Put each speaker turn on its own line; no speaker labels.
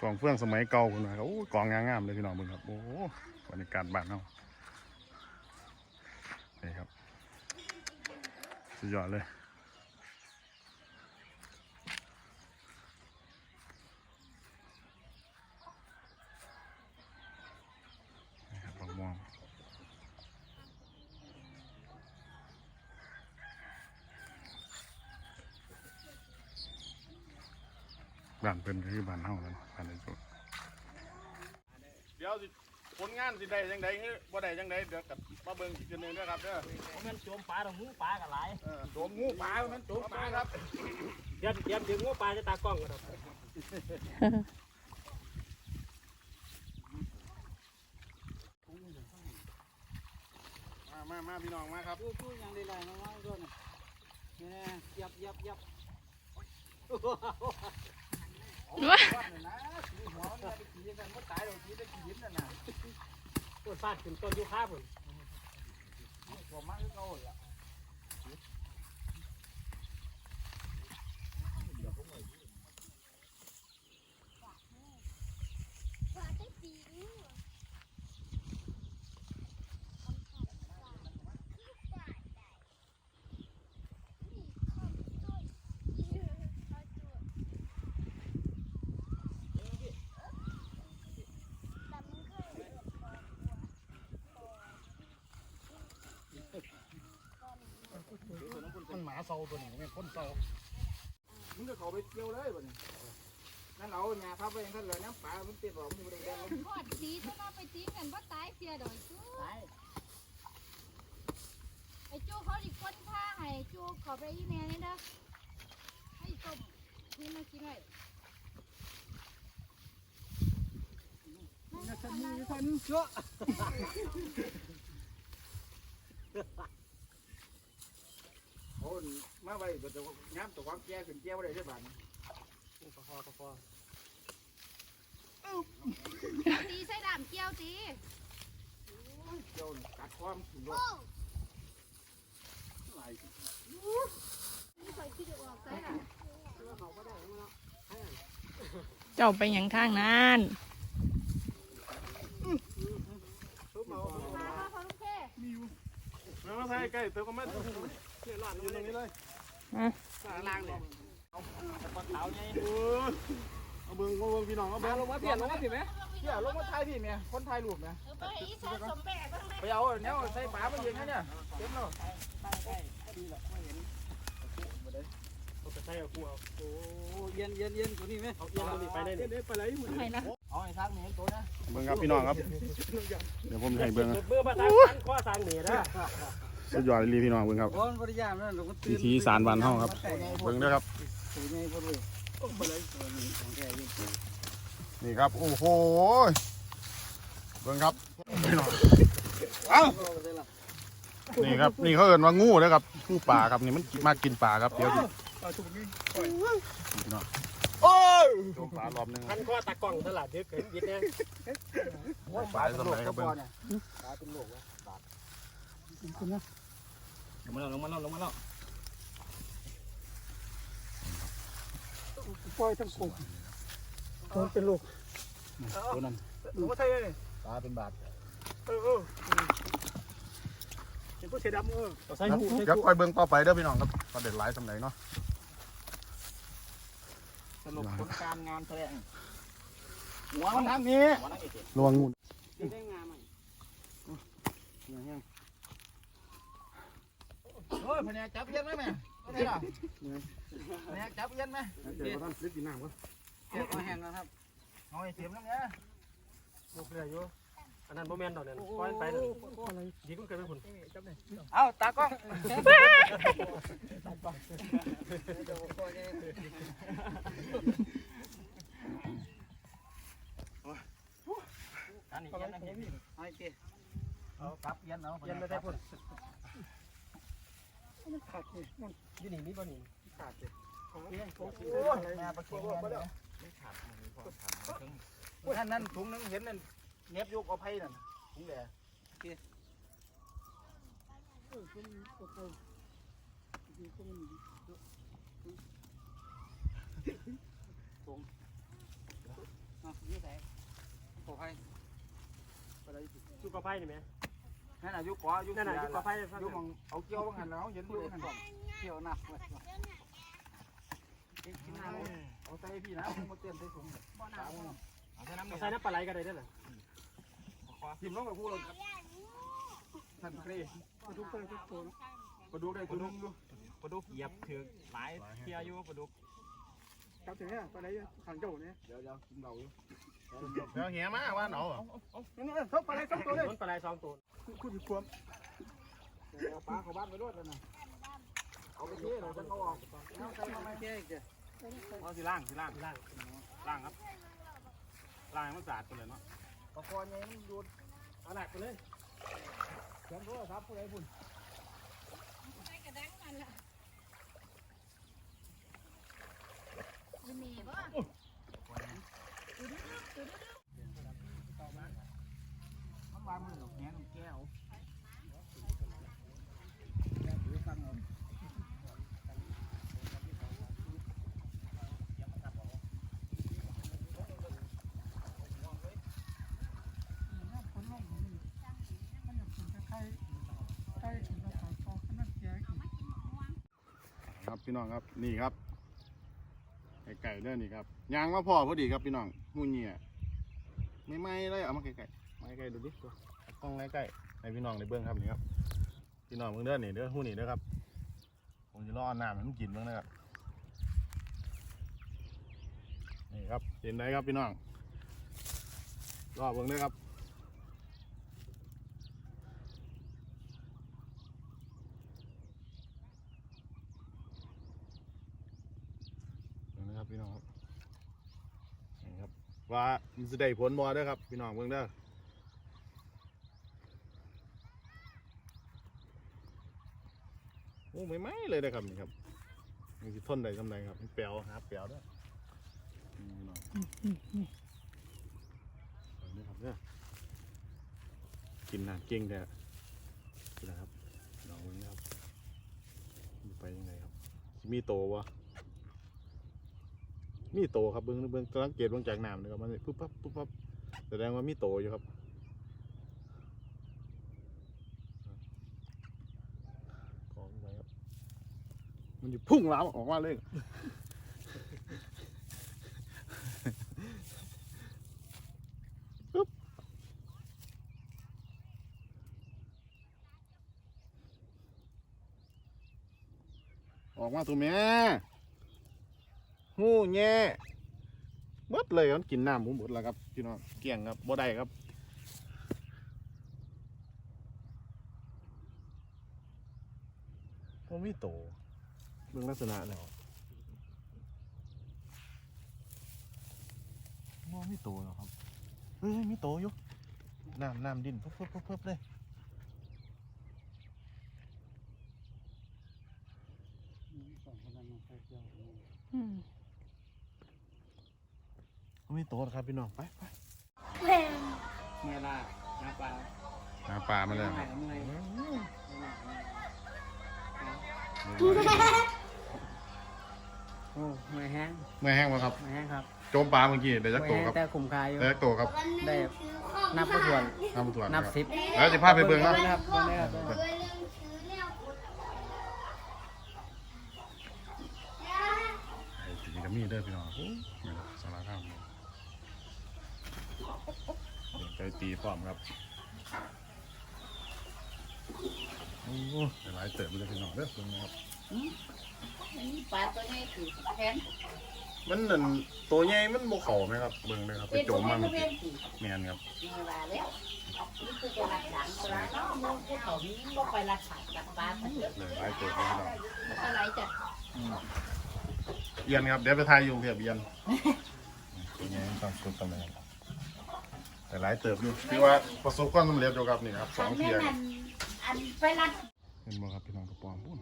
กล่องเฟื่องสมัยเก่าคุณนะครับโอ้กล่องงามๆเลยพี่น้องมึงครับ โอ้บรรยากาศบ้านเนานี่ครับ สุดยอดเลยนี่ครับมะม่วง บ้านเป็นก็คือบ้านเฮาแล้วเนาะบ้านในจุดเดี๋ยวสิผลงานสิได้จังไดคือบ่ได้จังไดเดี๋ยวกับมาเบิ่งอีกทีหนึงนะครับเด้อ
ผมมันโจมปลาต้องงูปลากันหลาย
เออโดมงูปลามันโดมปลาครับ
เตรียมเตรียมดึงงูปลาจะตากล้องกันครับ
มามามาพี่น้องมาครับ
พูดพูดอย่างไรๆน้องๆด้วยนะเนี่ยยับยับยับ วัดน่ะนะสีหัวมันเนี่ยไปขี่กันมันตายเราขี่ได้ขี่ยิ้มนั่นน่ะ
ต้นฟาดขึ้นต้นยูคาพุ่น
ผมมาคือเขาล่ะ
มันหมาเซาตัวนี้เป็นคนเซา
มึงก็เขาไปเกี่ยวเลยบ่นี่นั่นเอาหญ้าทับไว้อย่างนั้นเลยน้ำปลามันติดหรอมันบ่ได้แดงเลย
ทอดดีถ้ามาไปตีกันว่าตายเสียดอกจูไอ้จูเขาดิคนผ้าให้จูขอไปอีแม่นี่นะให้ต้มนี่มากินหน่อย
ฉันมีฉันชั่วโอ้ย มาไว้เดี๋ยวน้ำตัวความแก่ขึ้นแก่บ่ได้เด้อบ้านนี้
ปลาคอปลาคอ
ตีใส่ดามเกี้ยวตี
เจ้านี่กัดความถึงรถ
นี่คอยคิดออกใส่ละ
เจ้าไปอย่างทางนั้น
ทุบเอา
มามาพอลูกเพ่
มามาใส่ใกล้เติมก็มา
เชื่อรอด
อยู่ตรงนี้เลย
ล่างเลยปลาขาวไง
โอ้ยเอาเบิ่งเอาเบิ่งพี่น้องเอาเบิ่ง
ลงมาเปลี่ยนลงมาสิแม่เดี๋ยวลงมาถ่ายพี่แม่คนถ่ายรูปแม่
ไปอีสานสมแบกบ้างเลย
ไปเอาแนวใส่ปลามาเย็นนะเนี่ยเต็มแล้ว
เอาไปใส่เอากูเอา
โอ้เย็นเย็นเย็นตัวนี้ไหม
เอาเอียงตัวนี้ไปได้เลย
ไปไหน
ไปนะ
เอาไอ้ทางนี้ตัวนะ
เบิ่งครับพี่น้องครับเดี๋ยวผมให้เบิ่ง
เบื่อมาทางฟันข้อทางเหนือนะ
สุดยอดเลยพี่น้องเบิ่งครับ
โอ้ยบริยามนั่นหลวงพ่อตื่น
วิธีสารบ้านเฮาครับ เบิ่งเด้อครับ
ตัวใหญ่พอดีไปเลยตัวนี้ของแกยิ่ง
นี่ครับ โอ้โห เบิ่งครับพี่น้องเอ้า
ได้ละ
นี่ครับ นี่เขาเอิ้นว่างูนะครับงูป่าครับนี่มันมากินป่าครับเดี๋ยวดิ
เอาถุงนี้
พี่น้อง
โอ้ย
โดนป่ารอบหนึงค
พั
รับ
นข้อตากล้องตลาดเด็กเห็นยิดเนี่ย
ปลาเป็นโรคกระเพาะเนี่ยปลาเป็นโรควะ
ลงมาแล้วลงมาแล้วลงมาแล้ว
ปล่อยทั้งกลุ่มมันเป็นโรค
ตัวนั้น
หลวงพ่อไทยเลย
ปลาเป็นบาท
เออเออเห็นพวกเสือดำเออ
เอาใส่หูใส่
เดี๋ยว
หู
คอยเบิ่งต่อไปเด้อพี่น้องครับประเด็นหลายสำไหนเนาะ
สรุปผลการงานแสดงหัวมันทางนี้
ระวังงู
ได้งานมัน โอ้ยพญาจับเย็นไหมแม่ไม่ได้หรอพญาจับเย็นไหม
เดี๋ยวท่านลิบกินน้ำครับ
เจ็บมาแห้งนะครับเอาไอ้เสียมแล้วเนี่ย
ลูกเรืออยู่อันนั้นโมเมนต์ดอกเนี่ยปล่อยไปเลยดีก็เกิดเป็นผล
เอาตากล้องอันนี้เย็นนะพี่เอาไอ้เจ๊เอากลับเย็นเอา
เย็นไม่ได้ผล มัน
ขาดนี่มัน
ยืนหนีนี่บ่หนี
ขาดเลยโอ้ยมาประเคนกันเลยไม่ขาดมีขาดท่านนั่นถุงนึงเห็นนั่นเน็บโยกเอาไผ่นั่นถุงแหล่ะเอ
อคนตก
ลงนถุงอะยืดใส่
กระไผ่
อะไร
ชุดเอาไผ่หนี่ไหม
นั่นน่ะอยู่เกาะอยู่
นั่นน่ะจุกกระไผ่
อยู่มองเอาเกี่ยวบางหันแล้วเห็นอยู่บางหันเกี่ยวหนักเลยเอาใส่พี่นะผมมาเตือนใส่ถุงสามมื้อ
เอาใส่น้ำปลาไหลก็ได้เด้อน่ะ
ทิมลงกับผู้เลยท่านเครปลาดุกได้ทุกตัวปลาดุกได้ตัวนึงอยู่
ปลาดุกเหยียบถือหลายเที่ยอยู่ปลาดุก
ครับถึงเนี่ยปลาไหลขังเจ้าเนี่ย
เดี๋ยวเดี๋ยวกินเหล้าอยู่
เดี๋ยวเหี้ยมาว่าเอาเหรอ
นี่ๆเขาปลาไหลสองตัวเลยปลาไหลสองตัว
คุณอยู่ควมเดี๋ยวปลาเข้าบ้านไปรวดแล้วนะเอาไปเทเราจะเอาออกเอาใส่มาไม่เจ๊เจ๊
เอาสิล่างสิล่าง
ล่าง
ล่างครับล่างให้มันสะอาดไปเลยเนาะ
ปลาคอใหญ่มันดูด
เอาหนักไปเลย
เสียงโทรศัพท์ผู้ใดพุ่น
ไปกระดังมันละมีเมย์บ่
มันวามือแหนแก้ว
ครับพี่น้องครับนี่ครับไก่ๆเด้อนี่ครับยางมาพอพอดีครับพี่น้องงูเงียไม่ไม้เลยเอามาไก่ๆมาไก่ๆดูดิตัวเอากล้องใกล้ๆให้พี่น้องในเบื้องครับนี่ครับพี่น้องเบื้องเด้อนี่เด้อหู้นี่เด้อครับผมจะรอน้ำให้มันกินเบ้างนะครับนี่ครับเห็นไหมครับพี่น้องรอเบื้องเด้อครับนี่นะครับพี่น้องครับนี่ครับว่ามันจะได้ผลบ่เด้ครับ พี่น้องเบิ่งเด้อ โอ้ไม่ไหมเลยนะครับนี่ครับมันจะทนได้ทำไดครับมันเปรียวหาเปรียวด้อนี่พี่องเอาเด้ครับเด้อกินน้ำเก่งแต่นะครับลองเบิ่งนะครับมันไปยังไงครับมีโตวะมีโตครับเบิ้องเบิ้องสังเกตเบิ้งจากน้ำนะครับมันปุ๊บปั๊บปุ๊บปั๊บแสดงว่ามีโตอยู่ครับกองไว้ครับ มันจะพุ่งล้ำออกมาเลย ออกมาตัวแม่หูแง่หมดเลยมันกินน้ำผมหมดแล้วครับพี่น้องเกี่ยงครับบ่ได้ครับผมมีโต เรื่องลักษณะแล้วมองมีโตแล้วครับ เฮ้ยมีโตอยู่น้ำน้ำดินปุ๊บปุ๊บปุ๊บปุ๊บเลย
อืม
มีโตแล้วครับพี่น้อง ไปไป
เมื่อล่าน้าปลา
หาปลามาแล้ว
หายเมื่อย
โอ้ไม่แห้ง
เมื่อแห้งมาครับ
ไม่แห้งครับ
โจมปลาเมื่อกี้เดี๋ยวจะ
ไม่
โต
แห้ง
ครับ
แต่คุ้มค่าอยู่
เดี๋ยวจะโตครับ
ได้นับประทวน
น้ำถ่วน
นับ
ครับ
สิบ
แล้วจะพาไปเบิ่งนะ
นะครับเบิ่งนะครับ
ด้วยเรื่องชื่อแนวขุด
ไอ้ตีกับมีเด้อพี่น้องโอ้ยนี่ครับสารคามเดินไปตีพร้อมครับโอ้โหหลายเติมเลยพี่น้องเด้อเบิ่งนะครับ
อั นนี้ปลาตัวนี้คือแพน
มันนั่นตัวใหญ่มันบ่เข้าไหมครับเบิ่งเลยครับไป
เป็น
โจ
ตัว
มมา
นี้
เมื่อ
เป็
กี้
นสี
แม่นครับ
มีมาแล้วนี่คือจะรักษาปลาเนาะมึงผู้เขานี้ก็ไปรักษากับปลาทั้งเยอะ
เลยหลายเติมเลยพี่น้อง
อะไรจ้ะ
เอียนครับเดี๋ยวไปทายอยู่กรุงเทียบเอียนตัวใหญ่ต้องสุดตำแหน่งแต่หลายเติบอยู่ที่ว่าประสบความสำเร็จอยู่ครับนี่ครับสอง
อัน
เที
นี้
ย
อันอันไปรัก
เห็นบ่ครับพี่น้องกระป๋องพุ่น